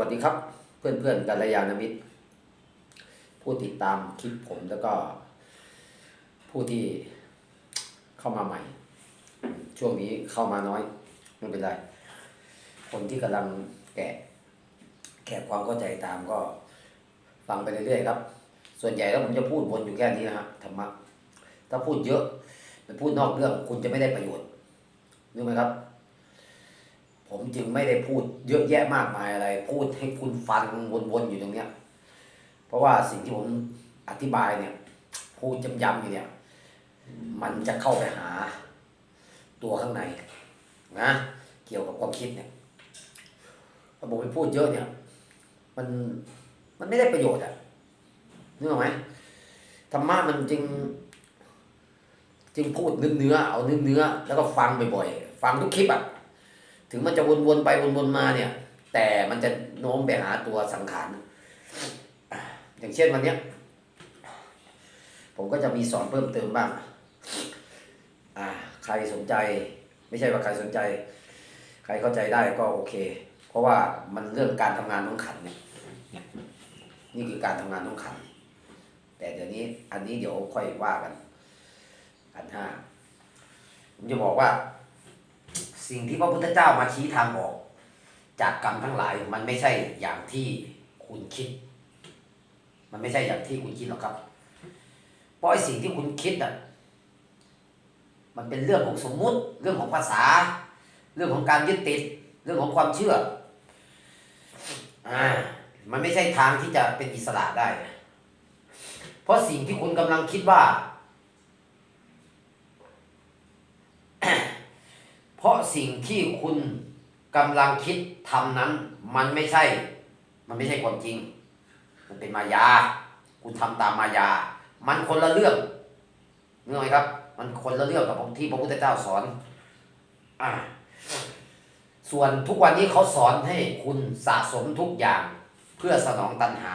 วัสดีครับ เพื่อนเพื่อนๆกัลยาณมิตร ผู้ติดตามคลิปผมแล้วก็ ผู้ที่เข้ามาใหม่ ช่วงนี้เข้ามาน้อยไม่เป็นไร คนที่กำลังแกะ แกะความเข้าใจตามก็ฟังไปเรื่อยๆครับ ส่วนใหญ่แล้วผมจะพูดวนอยู่แค่นี้นะฮะธรรมะถ้าพูดเยอะไปพูดนอกเรื่องคุณจะไม่ได้ประโยชน์รู้ไหมครับ ผมจึงไม่ได้พูดเยอะแยะมากมายอะไร พูดให้คุณฟังวนๆอยู่ตรงเนี้ย เพราะว่าสิ่งที่ผมอธิบายเนี่ย พูดย้ำๆอยู่เนี่ย มันจะเข้าไปหาตัวข้างในนะเกี่ยวกับความคิดเนี่ยถ้าผมไปพูดเยอะเนี่ย มันมันไม่ได้ประโยชน์อะนึกออกไหมธรรมะมันจึง จึงพูดเนื้อเนื้อเอาเนื้อเนื้อแล้วก็ฟังบ่อยๆฟังทุกคลิปอะ ถึงมันจะวนๆไปวนๆมาเนี่ย แต่มันจะโน้มไปหาตัวสังขารอย่างเช่นวันเนี้ย ผมก็จะมีสอนเพิ่มเติมบ้าง อ่า ใครสนใจ ไม่ใช่ว่าใครสนใจ ใครเข้าใจได้ก็โอเค เพราะว่ามันเรื่องการทำงานของขันเนี่ยนี่คือการทำงานของขัน แต่เดี๋ยวนี้อันนี้เดี๋ยวค่อยว่ากันขันห้าผมจะบอกว่า สิ่งที่พระพุทธเจ้ามาชี้ทางออก จากกรรมทั้งหลายมันไม่ใช่อย่างที่คุณคิด มันไม่ใช่อย่างที่คุณคิดหรอกครับ เพราะสิ่งที่คุณคิดอะมันเป็นเรื่องของสมมุติเรื่องของภาษา เรื่องของการยึดติด เรื่องของความเชื่ออ่ามันไม่ใช่ทางที่จะเป็นอิสระได้ เพราะสิ่งที่คุณกำลังคิดว่า เพราะสิ่งที่คุณกำลังคิดทำนั้น มันไม่ใช่ มันไม่ใช่ความจริง มันเป็นมายา คุณทำตามมายา มันคนละเรื่องนึกไหมครับ มันคนละเรื่องกับที่พระพุทธเจ้าสอนอ่าส่วนทุกวันนี้เขาสอนให้คุณสะสมทุกอย่างเพื่อสนองตัณหา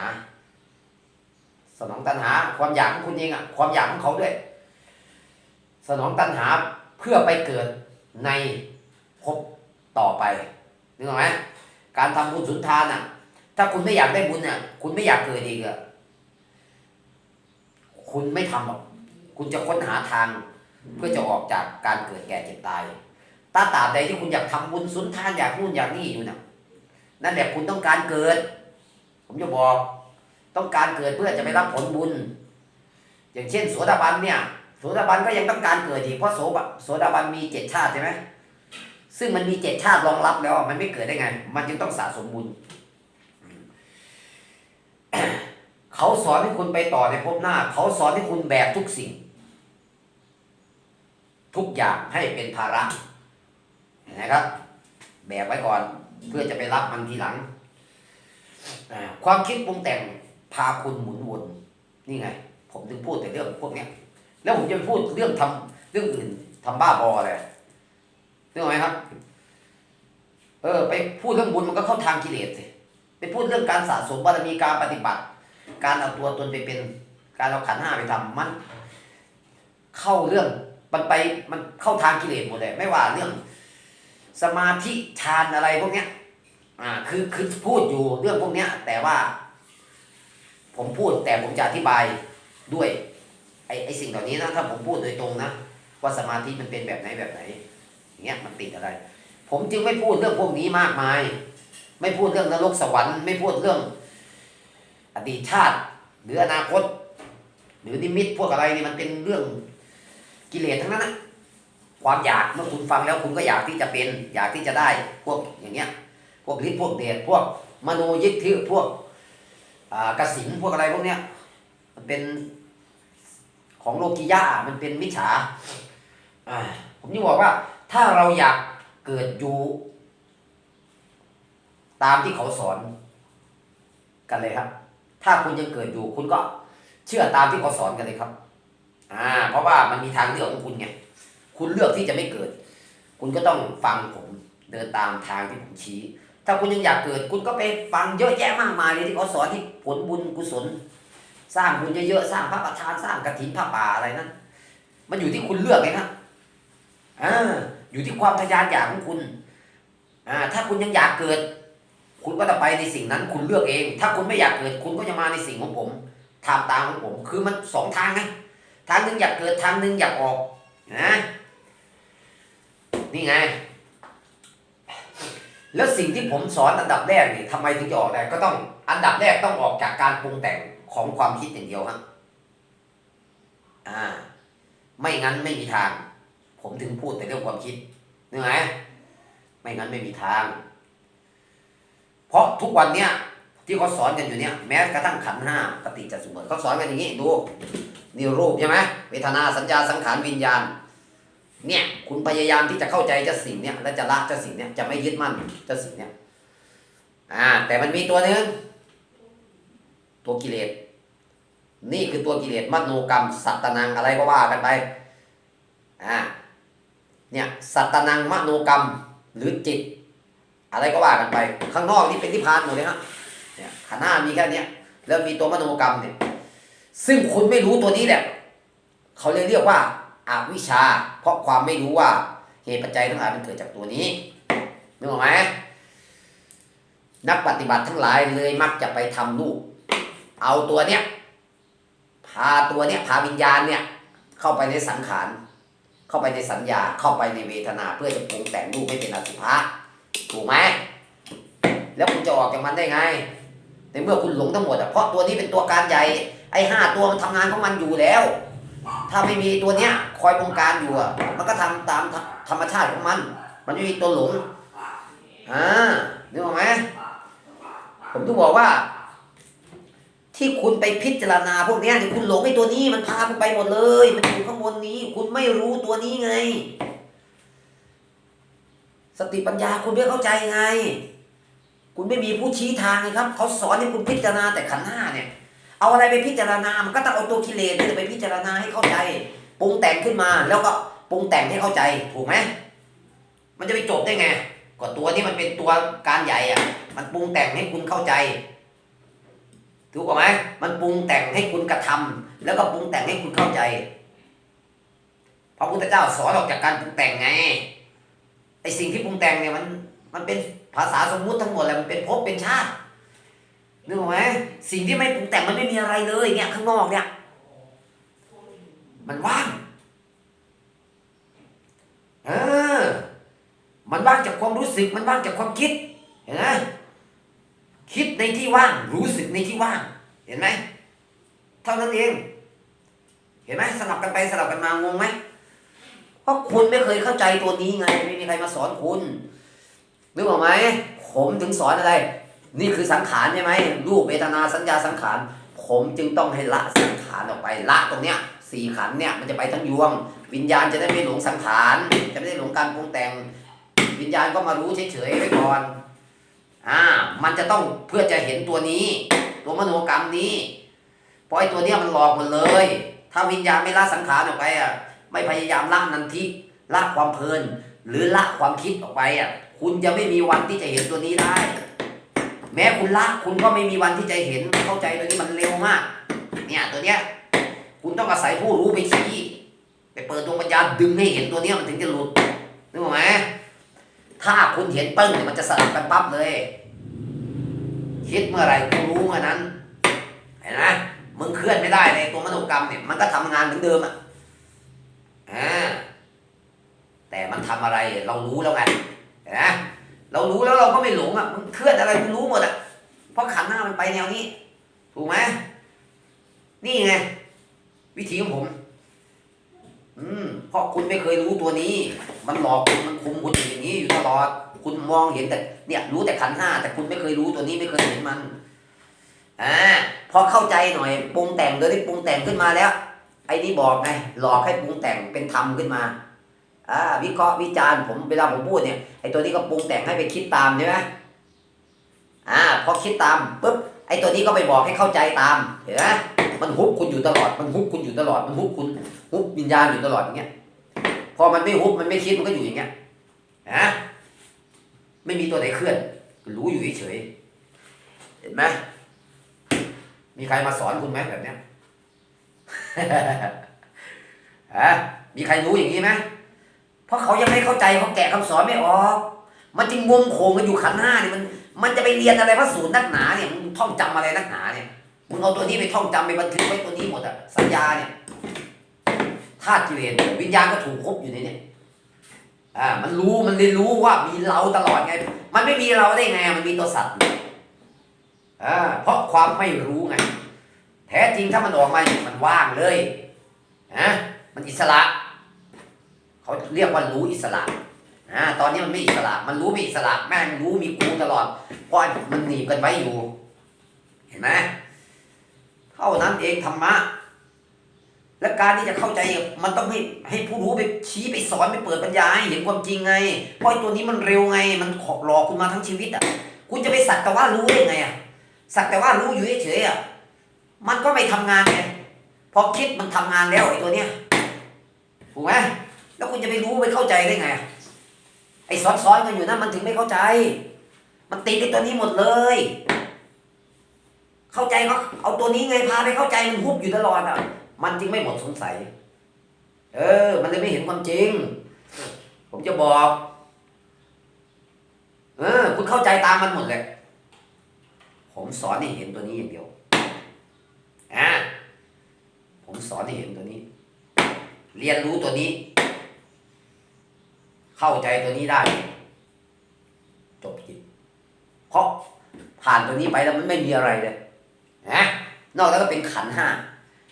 สนองตัณหา ความอยากของคุณเองอะความอยากของเขาด้วย สนองตัณหาเพื่อไปเกิด ในภพต่อไปนึกออกไหมการทำบุญสุนทานอะ ถ้าคุณไม่อยากได้บุญเนี่ยคุณไม่อยากเกิดอีกอะคุณไม่ทำหรอกคุณจะค้นหาทางเพื่อจะออกจากการเกิดแก่เจ็บตายตาตาใดที่คุณอยากทำบุญสุนทานอยากนู่นอยากนี่อยู่น่ะนั่นแหละคุณต้องการเกิด ผมจะบอก ต้องการเกิดเพื่อจะไปรับผลบุญ อย่างเช่นโสดาบันเนี่ย โสดาบันก็ยังต้องการเกิดอีกเพราะโสบโสดาบันมีเจ็ดชาติใช่ไหมซึ่งมันมีเจ็ดชาติรองรับแล้วมันไม่เกิดได้ไง มันจึงต้องสะสมบุญเขาสอนให้คุณไปต่อในภพหน้า เขาสอนให้คุณแบกทุกสิ่ง ทุกอย่างให้เป็นภาระนะครับ แบกไว้ก่อนเพื่อจะไปรับมันทีหลัง ความคิดปรุงแต่งพาคุณหมุนวน นี่ไง ผมถึงพูดแต่เรื่องพวกเนี้ย แล้วผมจะไปพูดเรื่องทำเรื่องอื่นทำบ้าบออะไรนึกออกไหมครับ เออ ไปพูดเรื่องบุญมันก็เข้าทางกิเลสสิไปพูดเรื่องการสะสมบารมีการปฏิบัติ การเอาตัวตนไปเป็น การเอาขันห้าไปทำมัน เข้าเรื่องมันไปมันเข้าทางกิเลสหมดเลย ไม่ว่าเรื่อง สมาธิฌานอะไรพวกเนี้ย อ่า คือคือพูดอยู่เรื่องพวกเนี้ย แต่ว่า ผมพูดแต่ผมจะอธิบายด้วย ไอ้ไอ้สิ่งเหล่านี้นะถ้าผมพูดโดยตรงนะว่าสมาธิมันเป็นแบบไหนแบบไหนอย่างเงี้ยมันติดอะไร ผมจึงไม่พูดเรื่องพวกนี้มากมาย ไม่พูดเรื่องนรกสวรรค์ไม่พูดเรื่อง อดีตชาติ หรืออนาคต หรือนิมิตพวกอะไรนี่มันเป็นเรื่องกิเลสทั้งนั้นนะความอยากเมื่อคุณฟังแล้วคุณก็อยากที่จะเป็น อยากที่จะได้พวกอย่างเงี้ย พวกฤทธิ์พวกเดชพวกมโนยิทธิพวกกสินพวกอะไรพวกเนี้ยมันเป็น ของโลกิยะมันเป็นมิจฉาผมยังบอกว่าถ้าเราอยากเกิดอยู่ ตามที่เขาสอนกันเลยครับ ถ้าคุณยังเกิดอยู่คุณก็เชื่อตามที่เขาสอนกันเลยครับ อ่า เพราะว่ามันมีทางเลือกของคุณไงคุณเลือกที่จะไม่เกิด คุณก็ต้องฟังผมเดินตามทางที่ผมชี้ ถ้าคุณยังอยากเกิด คุณก็ไปฟังเยอะแยะมากมายเลยที่เขาสอนที่ผลบุญกุศล สร้างบุญเยอะๆสร้างพระประธานสร้างกระถินผ้าป่าอะไรนั้น มันอยู่ที่คุณเลือกไงครับอ่าอยู่ที่ความทะยานอยากของคุณอ่าถ้าคุณยังอยากเกิด คุณก็จะไปในสิ่งนั้นคุณเลือกเอง ถ้าคุณไม่อยากเกิด คุณก็จะมาในสิ่งของผมทำตามของผม คือมันสองทางไงทางหนึ่งอยากเกิดทางหนึ่งอยากออกนะนี่ไง แล้วสิ่งที่ผมสอนอันดับแรกนี่ทำไมถึงจะออกได้ก็ต้องอันดับแรกต้องออกจากการปรุงแต่ง ของความคิดอย่างเดียวครับอ่า ไม่งั้นไม่มีทาง ผมถึงพูดแต่เรื่องความคิดนึกไหมไม่งั้นไม่มีทาง เพราะทุกวันเนี้ยที่เขาสอนกันอยู่เนี่ยแม้กระทั่งขันห้าปฏิจจสมุปบาทเขาสอนกันอย่างนี้ดูนี่รูปใช่ไหมเวทนาสัญญาสังขารวิญญาณ เนี่ยคุณพยายามที่จะเข้าใจเจ้าสิ่งเนี่ยและจะละเจ้าสิ่งเนี่ยจะไม่ยึดมั่นเจ้าสิ่งเนี่ยอ่า แต่มันมีตัวหนึ่งตัวกิเลส นี่คือตัวกิเลสมโนกรรม สัตตนังอะไรก็ว่ากันไปอ่าเนี่ยสัตตนังมโนกรรมหรือจิต อะไรก็ว่ากันไป ข้างนอกนี่เป็นนิพพานหมดเลยฮะเนี่ยขันห้ามีแค่เนี้ยแล้วมีตัวมโนกรรมเนี่ยซึ่งคุณไม่รู้ตัวนี้แหละเขาเลยเรียกว่าอาวิชชา เพราะความไม่รู้ว่าเหตุปัจจัยทั้งหลายมันเกิดจากตัวนี้นึกออกไหมนักปฏิบัติทั้งหลายเลยมักจะไปทำลูก เอาตัวเนี้ย พาตัวเนี้ยพาวิญญาณเนี่ยเข้าไปในสังขารเข้าไปในสัญญาเข้าไปในเวทนาเพื่อจะปรุงแต่งรูปให้เป็นอสุภะถูกไหมแล้วคุณจะออกจากมันได้ไง ในเมื่อคุณหลงทั้งหมดอะเพราะตัวนี้เป็นตัวการใหญ่ไอ้ห้าตัวมันทำงานของมันอยู่แล้ว ถ้าไม่มีตัวเนี้ยคอยบงการอยู่อะมันก็ทำตามธรรมชาติของมัน มันไม่มีตัวหลงอ่านึกออกไหมผมต้องบอกว่า ที่คุณไปพิจารณาพวกนี้ยนี่คุณหลงไอ้ตัวนี้มันพาคุณไปหมดเลย มันอยู่ข้างบนนี้ คุณไม่รู้ตัวนี้ไง สติปัญญาคุณไม่เข้าใจไง คุณไม่มีผู้ชี้ทางไงครับเขาสอนให้คุณพิจารณาแต่ขันห้าเนี่ย เอาอะไรไปพิจารณา มันก็ต้องเอาตัวกิเลสนี่ไปพิจารณาให้เข้าใจปรุงแต่งขึ้นมา แล้วก็ปรุงแต่งให้เข้าใจถูกไหมมันจะไปจบได้ไงก็ตัวนี้มันเป็นตัวการใหญ่อะมันปรุงแต่งให้คุณเข้าใจ ถูกไหมมันปรุงแต่งให้คุณกระทำแล้วก็ปรุงแต่งให้คุณเข้าใจพระพุทธเจ้าสอนออกจากการปรุงแต่งไงไอสิ่งที่ปรุงแต่งเนี่ยมันมันเป็นภาษาสมมุติทั้งหมดแหละมันเป็นภพเป็นชาตินึกออกไหมสิ่งที่ไม่ปรุงแต่งมันไม่มีอะไรเลยเนี่ยข้างนอกเนี่ย มันว่างเออมันว่างจากความรู้สึกมันว่างจากความคิดเห็นไหม คิดในที่ว่าง รู้สึกในที่ว่าง เห็นไหมเท่านั้นเอง เห็นไหมสลับกันไปสลับกันมางงไหมเพราะคุณไม่เคยเข้าใจตัวนี้ไง ไม่มีใครมาสอนคุณนึกออกไหมผมถึงสอนอะไร นี่คือสังขารใช่ไหมรูปเวทนาสัญญาสังขาร ผมจึงต้องให้ละสังขารออกไปละตรงเนี้ยสี่ขันเนี่ยมันจะไปทั้งยวง วิญญาณจะได้ไม่หลงสังขารจะไม่ได้หลงการปรุงแต่ง วิญญาณก็มารู้เฉยๆไว้ก่อน อ่ามันจะต้องเพื่อจะเห็นตัวนี้ ตัวมโนกรรมนี้เพราะไอ้ตัวเนี้ยมันหลอกหมดเลย ถ้าวิญญาณไม่ละสังขารออกไปอะไม่พยายามละนันทิละความเพลิน หรือละความคิดออกไปอะคุณจะไม่มีวันที่จะเห็นตัวนี้ได้ แม้คุณละคุณก็ไม่มีวันที่จะเห็นเข้าใจตัวนี้มันเร็วมาก เนี่ยตัวเนี้ยคุณต้องอาศัยผู้รู้ไปชี้ไปเปิดดวงปัญญาดึงให้เห็นตัวเนี้ยมันถึงจะหลุดนึกออกไหม ถ้าคุณเห็นปึ้งเนี่ยมันจะสลับกันปั๊บเลย คิดเมื่อไหร่กูรู้เมื่อนั้น เห็นไหมมึงเคลื่อนไม่ได้เลยตัวมโนกรรมเนี่ยมันก็ทำงานเหมือนเดิมอะอ่าแต่มันทำอะไรเรารู้แล้วไงเห็นไหมเรารู้แล้วเราก็ไม่หลงอะมันเคลื่อนอะไรมึงรู้หมดอะเพราะขันหน้ามันไปแนวนี้ ถูกไหมนี่ไงวิธีของผม อืมเพราะคุณไม่เคยรู้ตัวนี้ มันหลอกคุณมันคุมคุณอยู่อย่างนี้อยู่ตลอด คุณมองเห็นแต่ เนี่ย รู้แต่ขันห้าแต่คุณไม่เคยรู้ตัวนี้ไม่เคยเห็นมันอ่าพอเข้าใจหน่อยปรุงแต่งโดยที่ปรุงแต่งขึ้นมาแล้ว ไอ้นี่บอกไงหลอกให้ปรุงแต่งเป็นธรรมขึ้นมาอ่าวิเคราะห์วิจารณ์ผมเวลาผมพูดเนี่ยไอ้ตัวนี้ก็ปรุงแต่งให้ไปคิดตามใช่ไหมอ่าพอคิดตามปุ๊บไอ้ตัวนี้ก็ไปบอกให้เข้าใจตามเห็นไหมมันฮุบคุณอยู่ตลอดมันฮุบคุณอยู่ตลอดมันฮุบคุณ ฮุบวิญญาณอยู่ตลอดอย่างเงี้ย พอมันไม่ฮุบมันไม่คิดมันก็อยู่อย่างเงี้ยนะไม่มีตัวไหนเคลื่อน รู้อยู่เฉยเห็นไหมมีใครมาสอนคุณไหมแบบเนี้ยฮะมีใครรู้อย่างนี้ไหมเพราะเขายังไม่เข้าใจเขาแกะคำสอนไม่ออก มันจึงงงโคงกันอยู่ขันห้าเนี่ยมัน มันจะไปเรียนอะไรพระสูตรนักหนาเนี่ยมึงท่องจำอะไรนักหนาเนี่ยมึงเอาตัวนี้ไปท่องจำไปบันทึกไว้ตัวนี้หมดอะสัญญาเนี่ย ธาตุกิเลสวิญญาณก็ถูกคบอยู่ในเนี่ยอ่ามันรู้มันเรียนรู้ว่ามีเราตลอดไง มันไม่มีเราได้ไง มันมีตัวสัตว์อ่าเพราะความไม่รู้ไง แท้จริงถ้ามันออกมามันว่างเลยนะมันอิสระเขาเรียกว่ารู้อิสระอ่าตอนนี้มันไม่อิสระ มันรู้ไม่อิสระแม่งรู้มีกูตลอดเพราะมันหนีบกันไว้อยู่ เห็นไหมเท่านั้นเองธรรมะ และการที่จะเข้าใจมันต้องให้ให้ผู้รู้ไปชี้ไปสอนไปเปิดปัญญาให้เห็นความจริงไงเพราะไอ้ตัวนี้มันเร็วไง มันขอหลอกคุณมาทั้งชีวิตอะคุณจะไปสักแต่ว่ารู้ได้ไงอะสักแต่ว่ารู้อยู่เฉยๆอะมันก็ไม่ทำงานไงพอคิดมันทำงานแล้วไอ้ตัวเนี้ยถูกไหมแล้วคุณจะไปรู้ไปเข้าใจได้ไงอะไอ้ซ้อนๆกันอยู่นั่นมันถึงไม่เข้าใจ มันติดไอ้ตัวนี้หมดเลย เข้าใจก็เอาตัวนี้ไงพาไปเข้าใจมันฮุบอยู่ตลอดอะ มันจึงไม่หมดสงสัย เออ มันเลยไม่เห็นความจริง ผมจะบอก เออ คุณเข้าใจตามมันหมดเลยผมสอนให้เห็นตัวนี้อย่างเดียวอ่าผมสอนให้เห็นตัวนี้ เรียนรู้ตัวนี้ เข้าใจตัวนี้ได้ จบกิจเพราะผ่านตัวนี้ไปแล้วมันไม่มีอะไรเลยนะนอกจากก็เป็นขันห้า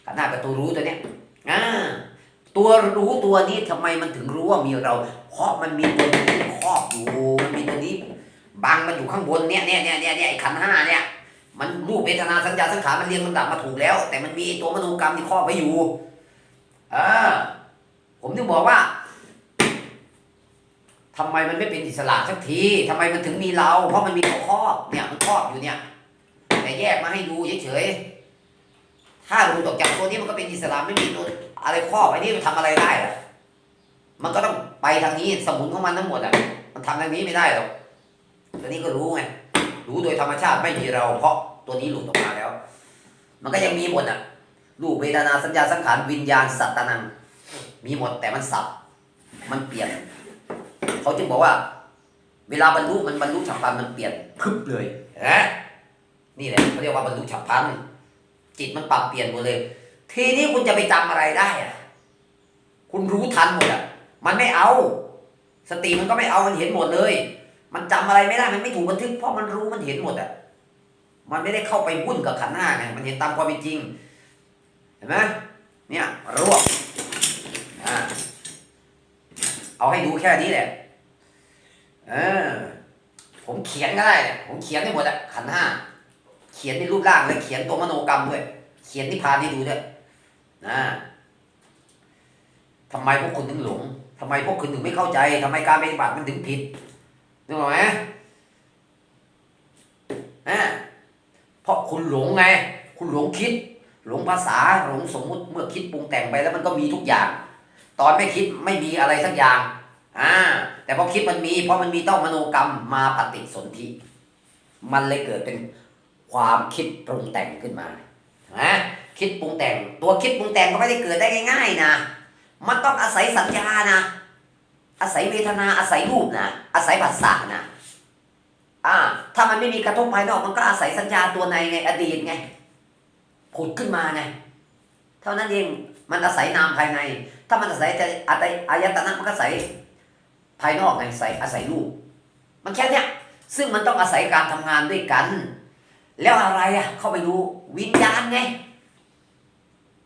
ขันธ์ห้ากับตัวรู้ตัวเนี้ยอ่าตัวรู้ตัวนี้ทำไมมันถึงรู้ว่ามีเรา เพราะมันมีตัวนี้ครอบอยู่มันมีตัวนี้บังมันอยู่ข้างบนเนี่ยเนี่ยเนี่ยเนี่ยเนี่ยไอ้ขันห้าเนี่ยมันรูปเวทนาสัญญาสังขารมันเรียงลำดับมาถูกแล้ว แต่มันมีตัวมโนกรรมที่ครอบไว้อยู่เออผมถึงบอกว่าทำไมมันไม่เป็นอิสระสักทีทำไมมันถึงมีเรา เพราะมันมีตัวครอบเนี่ยมันครอบอยู่เนี่ย แต่แยกมาให้ดูเฉยๆ ถ้าหลุดออกจากตัวนี้มันก็เป็นอิสระไม่มีตัวอะไรครอบไอ้นี่มันทำอะไรได้ล่ะมันก็ต้องไปทางนี้สมุนของมันทั้งหมดอะ มันทำทางนี้ไม่ได้หรอกตัวนี้ก็รู้ไงรู้โดยธรรมชาติไม่มีเรา เพราะตัวนี้หลุดออกมาแล้ว มันก็ยังมีหมดอะรูปเวทนาสัญญาสังขารวิญญาณสัตตานัง มีหมดแต่มันสับ มันเปลี่ยน เขาจึงบอกว่า เวลาบรรลุมันบรรลุฉับพลันมันเปลี่ยนพึบเลยนะนี่แหละเขาเรียกว่าบรรลุฉับพลัน จิตมันปรับเปลี่ยนหมดเลย ทีนี้คุณจะไปจำอะไรได้อะคุณรู้ทันหมดอะ มันไม่เอา สติมันก็ไม่เอามันเห็นหมดเลย มันจำอะไรไม่ได้มันไม่ถูกบันทึกเพราะมันรู้มันเห็นหมดอะ มันไม่ได้เข้าไปวุ่นกับขันหน้าไงมันเห็นตามความเป็นจริง เห็นไหมเนี่ยรวบอ่าเอาให้ดูแค่นี้แหละเออผมเขียนก็ได้ ผมเขียนได้หมดอะขันห้า ขียนในรูปร่างและเขียนตัวมโนกรรมด้วย เขียนนิพพานให้ดูด้วยนะทำไมพวกคุณถึงหลงทำไมพวกคุณถึงไม่เข้าใจทำไมการปฏิบัติมันถึงผิดนึกออกไหมอ่าเพราะคุณหลงไง คุณหลงคิด หลงภาษาหลงสมมุติเมื่อคิดปรุงแต่งไปแล้วมันก็มีทุกอย่าง ตอนไม่คิดไม่มีอะไรสักอย่างอ่าแต่พอคิดมันมี เพราะมันมีต้องมโนกรรมมาปฏิสนธิมันเลยเกิดเป็น ความคิดปรุงแต่งขึ้นมานะคิดปรุงแต่ง ตัวคิดปรุงแต่งก็ไม่ได้เกิดได้ง่าย ๆ นะ มันต้องอาศัยสัญญานะ อาศัยเวทนาอาศัยรูปนะ อาศัยภาษานะอ่าถ้ามันไม่มีกระทบภายนอกมันก็อาศัยสัญญาตัวในไงอดีตไงผุดขึ้นมาไงเท่านั้นเองมันอาศัยนามภายใน ถ้ามันอาศัยจะอาศัยอายตนะมันก็อาศัยภายนอกไงอาศัยอาศัยรูป มันแค่เนี้ยซึ่งมันต้องอาศัยการทำงานด้วยกัน แล้วอะไรอะ เข้าไปดูวิญญาณไง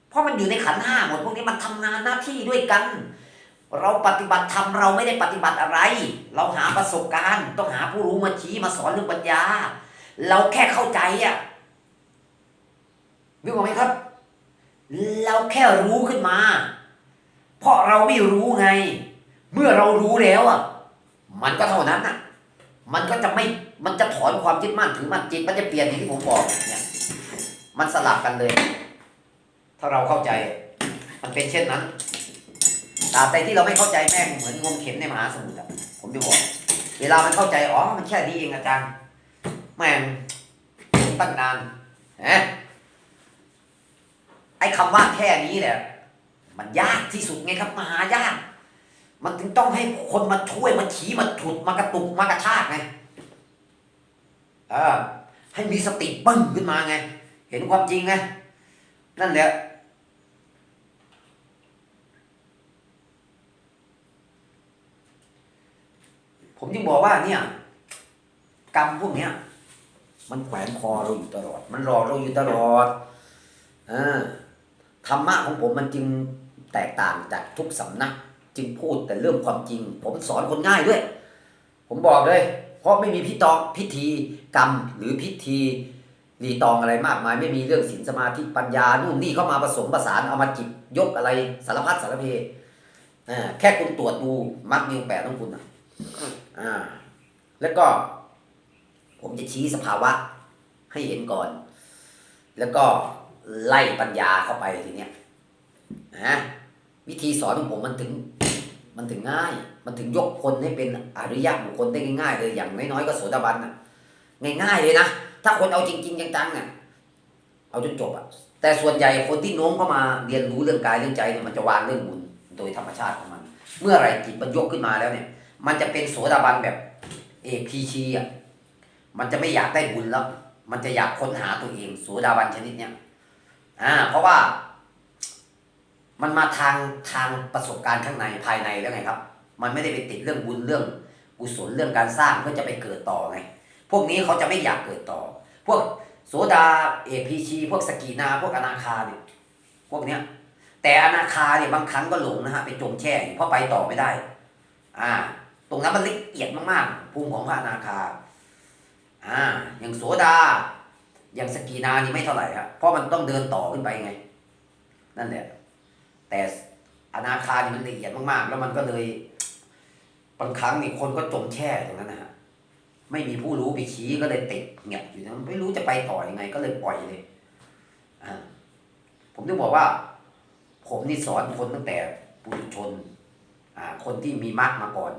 เพราะมันอยู่ในขันห้าหมดพวกนี้มันทำงานหน้าที่ด้วยกัน เราปฏิบัติธรรมเราไม่ได้ปฏิบัติอะไร เราหาประสบการณ์ ต้องหาผู้รู้มาชี้มาสอนเรื่องปัญญา เราแค่เข้าใจอะรู้ไหมครับ เราแค่รู้ขึ้นมา เพราะเราไม่รู้ไง เมื่อเรารู้แล้วอะ มันก็เท่านั้นอะ มันก็จะไม่มันจะถอนความยึดมั่นถือมั่นจิตมันจะเปลี่ยนอย่างที่ผมบอกเนี่ย มันสลับกันเลย ถ้าเราเข้าใจ มันเป็นเช่นนั้นตราบใดที่เราไม่เข้าใจแม่งเหมือนงมเข็มในมหาสมุทรอะผมจะบอก เวลามันเข้าใจอ๋อมันแค่นี้เองอาจารย์แม่งตั้งนานนะไอ้คำว่าแค่นี้แหละมันยากที่สุดไงครับมหายาก มันถึงต้องให้คนมาช่วยมาชี้มาฉุดมากระตุกมากระชากไงเออให้มีสติปึ้งขึ้นมาไง เห็นความจริงไงนั่นแหละผมจึงบอกว่าเนี่ย กรรมพวกเนี้ย มันแขวนคอเราอยู่ตลอด มันหลอกเราอยู่ตลอดอ่าธรรมะของผมมันจึงแตกต่างจากทุกสำนัก จึงพูดแต่เรื่องความจริง ผมสอนคนง่ายด้วย ผมบอกเลย เพราะไม่มีพิตองพิธีกรรมหรือพิธีรีตองอะไรมากมาย ไม่มีเรื่องศีลสมาธิปัญญานู่นนี่เข้ามาผสมผสานเอามาจิบยกอะไรสารพัดสารเพอ่าแค่คุณตรวจดูมัดนิ้วแปดของคุณอะอ่า แล้วก็ ผมจะชี้สภาวะ ให้เห็นก่อน แล้วก็ไล่ปัญญาเข้าไปทีเนี้ยนะวิธีสอนของผมมันถึง มันถึงง่าย มันถึงยกคนให้เป็นอริยบุคคลได้ง่ายๆเลยอย่างน้อยๆก็โสดาบันน่ะง่ายๆเลยนะถ้าคนเอาจริง ๆ จังๆน่ะเอาจนจบอะแต่ส่วนใหญ่คนที่โน้มเข้ามาเรียนรู้เรื่องกายเรื่องใจเนี่ยมันจะวางเรื่องบุญโดยธรรมชาติของมัน เมื่อไรจิตมันยกขึ้นมาแล้วเนี่ย มันจะเป็นโสดาบันแบบเอกพีชีอะมันจะไม่อยากได้บุญแล้ว มันจะอยากค้นหาตัวเองโสดาบันชนิดเนี้ยอ่าเพราะว่า มันมาทางทางประสบการณ์ข้างในภายในแล้วไงครับ มันไม่ได้ไปติดเรื่องบุญเรื่องกุศลเรื่องการสร้างเพื่อจะไปเกิดต่อไง พวกนี้เขาจะไม่อยากเกิดต่อ พวกโสดาเอกพีชีพวกสกีนาพวกอนาคาเนี่ยพวกเนี้ยแต่อนาคาเนี่ยบางครั้งก็หลงนะฮะไปจมแช่เพราะไปต่อไม่ได้ อ่า ตรงนั้นมันละเอียดมากๆภูมิของพระอนาคาอ่าอย่างโสดาอย่างสกีนานี่ไม่เท่าไหร่ครับเพราะมันต้องเดินต่อขึ้นไปไง นั่นแหละ แต่อนาคานี่มันละเอียดมากๆ แล้วมันก็เลยบางครั้งนี่คนก็จมแช่ตรงนั้นนะฮะไม่มีผู้รู้ไปชี้ก็เลยติดเงียบอยู่นะไม่รู้จะไปต่อยังไง ก็เลยปล่อยเลยอ่าผมถึงบอกว่า ผมนี่สอนคนตั้งแต่ปุถุชนอ่าคนที่มีมรรคมาก่อน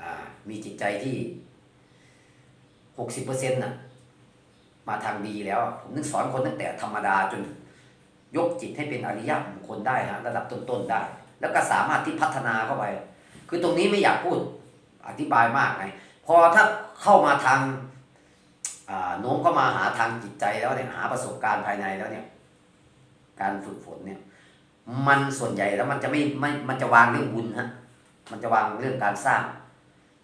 อ่ามีจิตใจที่หกสิบเปอร์เซ็นต์น่ะมาทางดีแล้ว ผมนึกสอนคนตั้งแต่ธรรมดาจนยกจิตให้เป็นอริยบุ คคลได้ฮะระดับต้นๆได้ แล้วก็สามารถที่พัฒนาเข้าไป คือตรงนี้ไม่อยากพูดอธิบายมากไงพอถ้าเข้ามาทางโน้มเข้ามาหาทางจิตใจแล้วเนี่ยหาประสบการณ์ภายในแล้วเนี่ยการฝึกฝนเนี่ยมันส่วนใหญ่แล้วมันจะไม่ไม่มันจะวางเรื่องบุญฮะมันจะวางเรื่องการสร้าง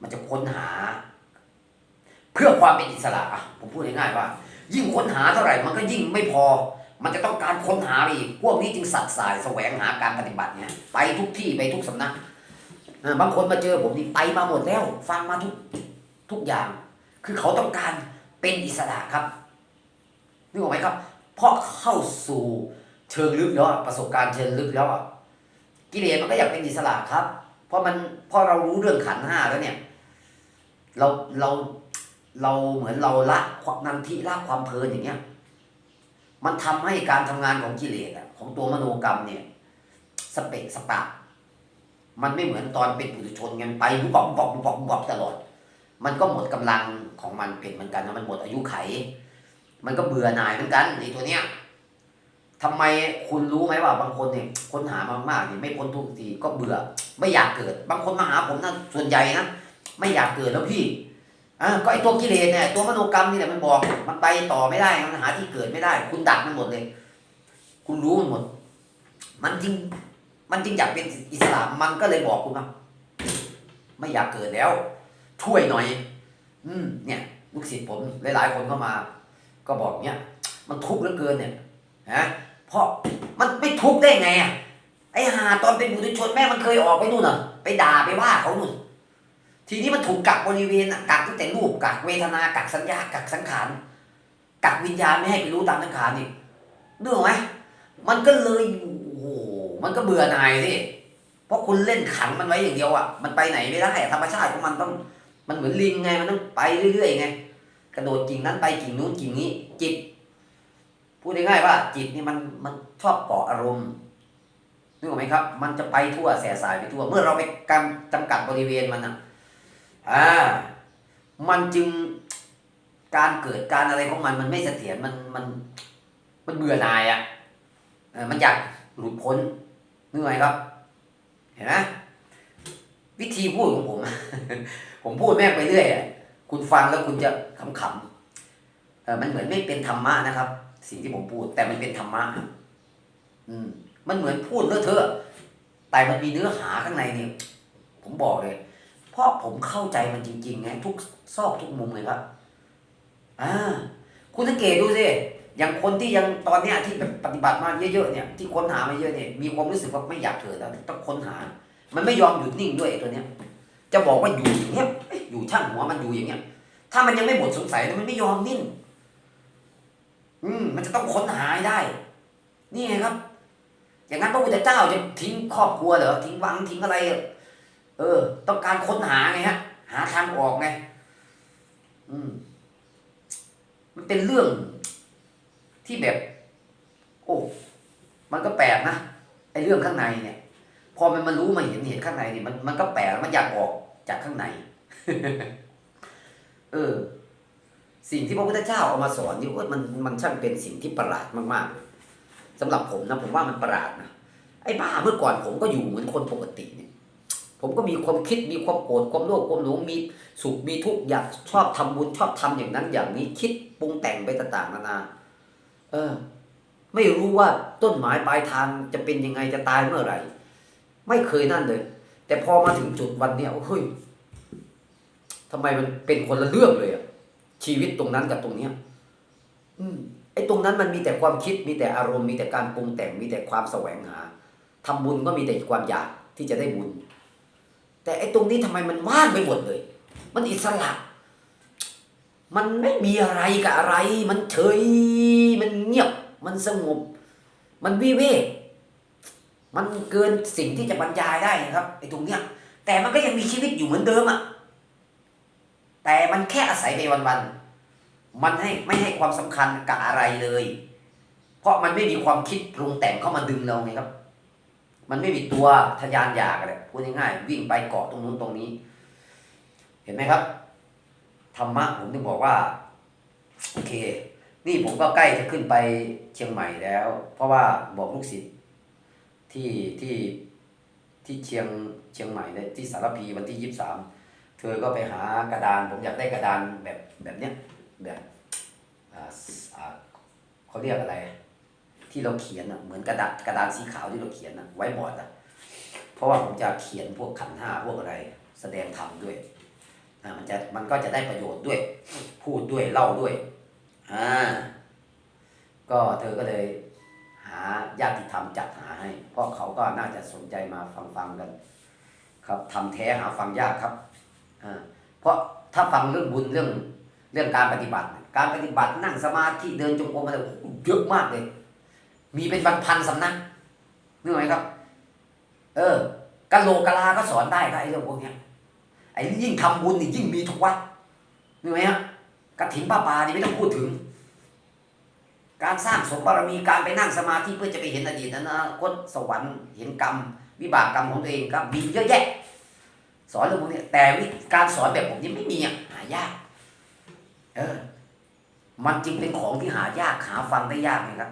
มันจะค้นหา เพื่อความเป็นอิสระอะผมพูดง่ายๆว่า ยิ่งค้นหาเท่าไหร่มันก็ยิ่งไม่พอ มันจะต้องการค้นหาอีก พวกนี้จึงสัตย์สายแสวงหาการปฏิบัติเนี่ยไปทุกที่ไปทุกสำนักบางคนมาเจอผมนี่ไปมาหมดแล้ว ฟังมาทุกทุกอย่าง คือเขาต้องการเป็นอิสระครับนึกออกไหมครับ เพราะเข้าสู่เชิงลึกแล้วอะประสบการณ์เชิงลึกแล้วอะกิเลสมันก็อยากเป็นอิสระครับ เพราะมันเพราะเรารู้เรื่องขันห้าแล้วเนี่ย เราเราเราเหมือนเราละความนันทิละความเพลินอย่างเงี้ย มันทำให้การทำงานของกิเลสของตัวมโนกรรมเนี่ยสเปกสปะมันไม่เหมือนตอนเป็นปุถุชนไงมันไปบุบบอกบอกบุบบอกบุบบอกตลอด มันก็หมดกำลังของมันเป็นเหมือนกันนะมันหมดอายุไข มันก็เบื่อหน่ายเหมือนกันในตัวเนี้ยทำไมคุณรู้ไหมว่าบางคนเนี่ยค้นหามากๆเนี่ยไม่พ้นทุกทีก็เบื่อ ไม่อยากเกิด บางคนมาหาผมนะส่วนใหญ่นะไม่อยากเกิดแล้วพี่ อ่าก็ไอตัวกิเลสเนี่ยตัวมโนกรรมนี่แหละมันบอกมันไปต่อไม่ได้มันหาที่เกิดไม่ได้ คุณดักมันหมดเลย คุณรู้มันหมด มันจริง มันจริงอยากเป็นอิสระมันก็เลยบอกคุณว่าไม่อยากเกิดแล้ว ช่วยหน่อย อืม เนี่ยลูกศิษย์ผมหลายๆคนเข้ามา ก็บอกเนี่ยมันทุกข์เหลือเกินเนี่ยฮะเพราะมันไม่ทุกข์ได้ไงอะไอหาตอนเป็นบุตรชนแม่มันเคยออกไปนู่นน่ะ ไปด่าไปว่าเขานู่น ทีนี้มันถูกกักบริเวณกักตั้งแต่รูปกักเวทนากักสัญญากักสังขารกักวิญญาณไม่ให้ไปรู้ตามสังขารนี่นึกออกไหมมันก็เลยโอ้โหมันก็เบื่อหน่ายสิเพราะคุณเล่นขังมันไว้อย่างเดียวอะมันไปไหนไม่ได้ธรรมชาติของมันต้อง มันเหมือนลิงไงมันต้องไปเรื่อยๆไงกระโดดกิ่งนั้นไปกิ่งนู้นกิ่งนี้ จิต พูดง่ายๆว่า จิตนี่มันมันชอบเกาะอารมณ์นึกออกไหมครับ มันจะไปทั่วแสสายไปทั่ว เมื่อเราไปกำจำกัดบริเวณมันอะ อ่ามันจึงการเกิดการอะไรของมันมันไม่เสถียรมันมันมันเบื่อหน่ายอะเออมันอยากหลุดพ้นนึกไหมครับ เห็นไหมวิธีพูดของผม ผมพูดแม่งไปเรื่อยอะคุณฟังแล้วคุณจะขำๆเออมันเหมือนไม่เป็นธรรมะนะครับ สิ่งที่ผมพูด แต่มันเป็นธรรมะอืม มันเหมือนพูดเลอะเทอะแต่มันมีเนื้อหาข้างในนี่ผมบอกเลย ราะผมเข้าใจมันจริงๆไงทุกซอกทุกมุมเลยครับอ่าคุณสังเกตดูสิอย่างคนที่ยังตอนเนี้ยที่แบบปฏิบัติมาเยอะๆเนี่ยที่ค้นหามาเยอะเนี่ยมีความรู้สึกว่าไม่อยากเกิดแล้วต้องค้นหา มันไม่ยอมหยุดนิ่งด้วยตัวเนี้ย จะบอกว่าอยู่อย่างเงี้ยอยู่ช่างหัวมันอยู่อย่างเงี้ย ถ้ามันยังไม่หมดสงสัยมันไม่ยอมนิ่งอืมมันจะต้องค้นหาได้ นี่ไงครับ อย่างนั้นพระพุทธเจ้าจะทิ้งครอบครัวเหรอทิ้งวังทิ้งอะไร เออ ต้องการค้นหาไงฮะ หาทางออกไง อืม มันเป็นเรื่องที่แบบ โอ้ มันก็แปลกนะไอ้เรื่องข้างในเนี่ย พอมันมารู้มาเห็นเห็นข้างในเนี่ยมันมันก็แปลกมันอยากออกจากข้างใน เออ สิ่งที่พระพุทธเจ้าเอามาสอนนี่ว่ามันมันช่างเป็นสิ่งที่ประหลาดมากๆสำหรับผมนะผมว่ามันประหลาดนะไอ้บ้าเมื่อก่อนผมก็อยู่เหมือนคนปกติเนี่ย ผมก็มีความคิดมีความโกรธความโลภความหลงมีสุขมีทุกข์อยากชอบทำบุญชอบทำอย่างนั้น อย่างนี้คิดปรุงแต่งไปต่างๆนานา เออ ไม่รู้ว่าต้นหมายปลายทางจะเป็นยังไงจะตายเมื่อไหร่ ไม่เคยนั่นเลย แต่พอมาถึงจุดวันเนี้ยเฮ้ยทำไมมันเป็นคนละเรื่องเลยอะชีวิตตรงนั้นกับตรงเนี้ย อืมไอ้ตรงนั้นมันมีแต่ความคิดมีแต่อารมณ์มีแต่การปรุงแต่งมีแต่ความแสวงหาทำบุญก็มีแต่ความอยากที่จะได้บุญ แต่ไอ้ตรงนี้ทำไมมันว่างไปหมดเลย มันอิสระ มันไม่มีอะไรกับอะไร มันเฉย มันเงียบ มันสงบ มันวิเวก มันเกินสิ่งที่จะบรรยายได้นะครับไอ้ตรงเนี้ย แต่มันก็ยังมีชีวิตอยู่เหมือนเดิมอะแต่มันแค่อาศัยไปวันๆ มันให้ไม่ให้ความสำคัญกับอะไรเลย เพราะมันไม่มีความคิดปรุงแต่งเข้ามาดึงเราไงครับ มันไม่มีตัวทะยานอยากอะไรพูดง่ายๆวิ่งไปเกาะตรงนู้นตรงนี้ เห็นไหมครับธรรมะผมถึงบอกว่าโอเค นี่ผมก็ใกล้จะขึ้นไปเชียงใหม่แล้ว เพราะว่าบอกลูกศิษย์ที่ที่ที่เชียงเชียงใหม่เนี่ยที่สารพีวันที่ยี่สามเธอก็ไปหากระดาน ผมอยากได้กระดานแบบแบบเนี้ยแบบอ่าอ่าเขาเรียกอะไร ที่เราเขียนอะเหมือนกระดาษกระดานสีขาวที่เราเขียนอะไว้บอร์ดอะเพราะว่าผมจะเขียนพวกขันห้าพวกอะไร แสดงธรรมด้วยอ่ามันจะมันก็จะได้ประโยชน์ด้วย พูดด้วยเล่าด้วยอ่าก็เธอก็เลยหาญาติธรรมจัดหาให้ เพราะเขาก็น่าจะสนใจมาฟังฟังกัน ครับทำแท้หาฟังยากครับอ่าเพราะถ้าฟังเรื่องบุญเรื่องเรื่องการปฏิบัติ การปฏิบัตินั่งสมาธิเดินจงกรมอะไรเยอะมากเลย มีเป็นพันๆสำนักนึกไหมครับ เออกะโลกกะลาก็สอนได้ครับไอ้เรื่องพวกนี้ไอ้ยิ่งทำบุญนี่ยิ่งมีทุกวัดนึกไหมฮะกระถิ่นป้าปานี่ไม่ต้องพูดถึง การสร้างสมบารมีการไปนั่งสมาธิเพื่อจะไปเห็นอดีตอนาคตสวรรค์เห็นกรรม วิบากกรรมของตัวเองครับมีเยอะแยะ สอนเรื่องพวกนี้แต่วิการสอนแบบผมนี่ไม่มีอะหายากเออมันจึงเป็นของที่หายากหาฟังได้ยากนะครับ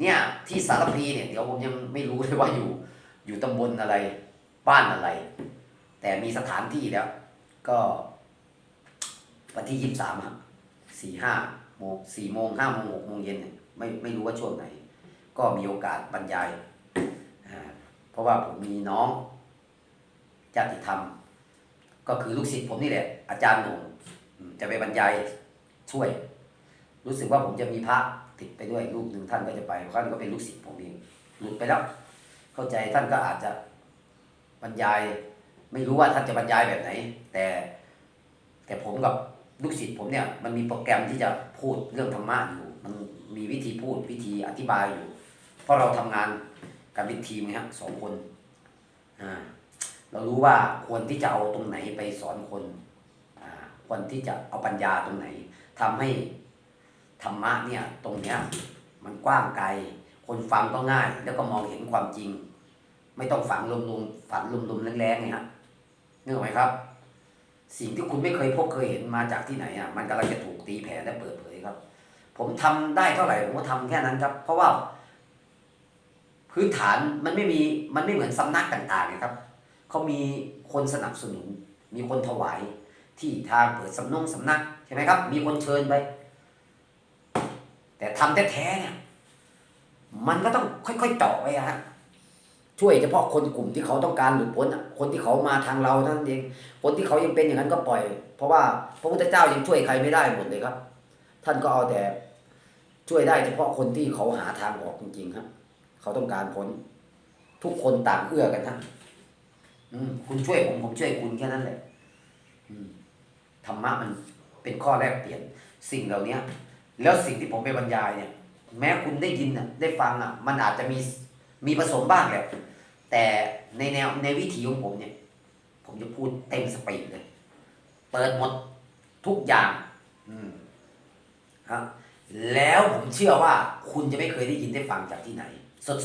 เนี่ยที่สารพีเนี่ยเดี๋ยวผมยังไม่รู้เลยว่าอยู่อยู่ตำบลอะไร บ้านอะไร แต่มีสถานที่แล้ว ก็วันที่ยี่สามสี่ห้าโมงสี่โมงห้าโมงหกโมงเย็นเนี่ยไม่ไม่รู้ว่าช่วงไหน ก็มีโอกาสบรรยายเพราะว่าผมมีน้องญาติธรรม ก็คือลูกศิษย์ผมนี่แหละ อาจารย์หนุ่มจะไปบรรยายช่วย รู้สึกว่าผมจะมีพระ ติดไปด้วยรูปหนึ่งท่านก็จะไปท่านก็เป็นลูกศิษย์ผมเองหลุดไปแล้ว เข้าใจท่านก็อาจจะบรรยาย ไม่รู้ว่าท่านจะบรรยายแบบไหน แต่ แต่ผมกับลูกศิษย์ผมเนี่ย มันมีโปรแกรมที่จะพูดเรื่องธรรมะอยู่ มันมีวิธีพูดวิธีอธิบายอยู่ เพราะเราทำงานกันเป็นทีมไงครับสองคนอ่าเรารู้ว่าควรที่จะเอาตรงไหนไปสอนคนอ่าควรที่จะเอาปัญญาตรงไหนทำให้ ธรรมะเนี่ยตรงเนี้ยมันกว้างไกล คนฟังก็ง่าย แล้วก็มองเห็นความจริง ไม่ต้องฝังลมๆฝันลมๆแรงๆไงฮะนึกออกไหมครับ สิ่งที่คุณไม่เคยพบเคยเห็นมาจากที่ไหนอะมันกำลังจะถูกตีแผ่และเปิดเผยครับ ผมทำได้เท่าไหร่ผมก็ทำแค่นั้นครับ เพราะว่า พื้นฐานมันไม่มีมันไม่เหมือนสำนักต่างๆนะครับเขามีคนสนับสนุน มีคนถวาย ที่ทางเปิดสำนงสำนักใช่ไหมครับ มีคนเชิญไป แต่ทำแท้ๆเนี่ยมันก็ต้องค่อยๆเจาะไปฮะช่วยเฉพาะคนกลุ่มที่เขาต้องการหลุดพ้นคนที่เขามาทางเราท่านั้นเอง คนที่เขายังเป็นอย่างนั้นก็ปล่อย เพราะว่าพระพุทธเจ้ายังช่วยใครไม่ได้หมดเลยครับ ท่านก็เอาแต่ช่วยได้เฉพาะคนที่เขาหาทางออกจริงๆครับเขาต้องการพ้นทุกคนต่างเอื้อกันฮะอืมคุณช่วยผมผมช่วยคุณแค่นั้นแหละธรรมะมันเป็นข้อแรกเปลี่ยนสิ่งเหล่านี้ แล้วสิ่งที่ผมไปบรรยายเนี่ย แม้คุณได้ยินน่ะได้ฟังอะ มันอาจจะมีมีผสมบ้างแหละแต่ในแนวในวิถีของผมเนี่ย ผมจะพูดเต็มสปีดเลย เปิดหมดทุกอย่าง อืมครับแล้วผมเชื่อว่าคุณจะไม่เคยได้ยินได้ฟังจากที่ไหน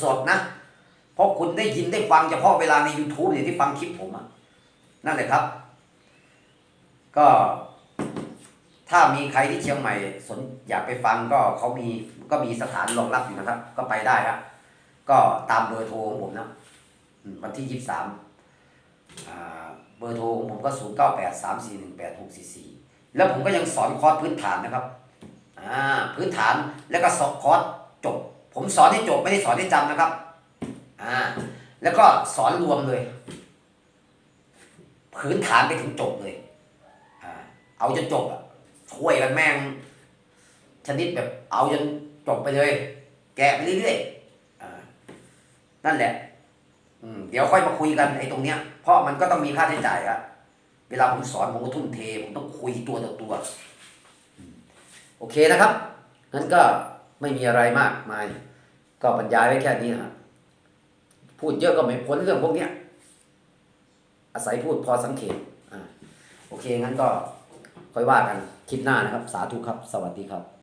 สดๆนะ เพราะคุณได้ยินได้ฟังเฉพาะเวลาใน YouTube เนี่ยที่ฟังคลิปผมอะนั่นแหละครับ ก็ ถ้ามีใครที่เชียงใหม่สนอยากไปฟังก็เขามีก็มีสถานรองรับอยู่นะครับ ก็ไปได้ครับก็ตามเบอร์โทรของผมนะวันที่ยี่สิบสามเบอร์โทรของผมก็ศูนย์เก้าแปดสามสี่หนึ่งแปดหกสี่สี่แล้วผมก็ยังสอนคอร์สพื้นฐานนะครับอ่าพื้นฐานแล้วก็สอนคอร์สจบ ผมสอนให้จบไม่ได้สอนให้จำนะครับอ่าแล้วก็สอนรวมเลย พื้นฐานไปถึงจบเลยอ่าเอาจนจบอะ ช่วยกันแม่ง ชนิดแบบเอาจนจบไปเลย แกะไปเรื่อยๆนั่นแหละอืมเดี๋ยวค่อยมาคุยกันไอ้ตรงเนี้ย เพราะมันก็ต้องมีค่าใช้จ่ายอะเวลาผมสอนผมก็ทุ่มเท ผมต้องคุยตัวต่อตัว โอเคนะครับงั้นก็ไม่มีอะไรมากมาย ก็บรรยายไว้แค่นี้นะพูดเยอะก็ไม่พ้นเรื่องพวกเนี้ยอาศัยพูดพอสังเกตอ่าโอเคงั้นก็ ค่อยว่ากันคลิปหน้านะครับ สาธุครับ สวัสดีครับ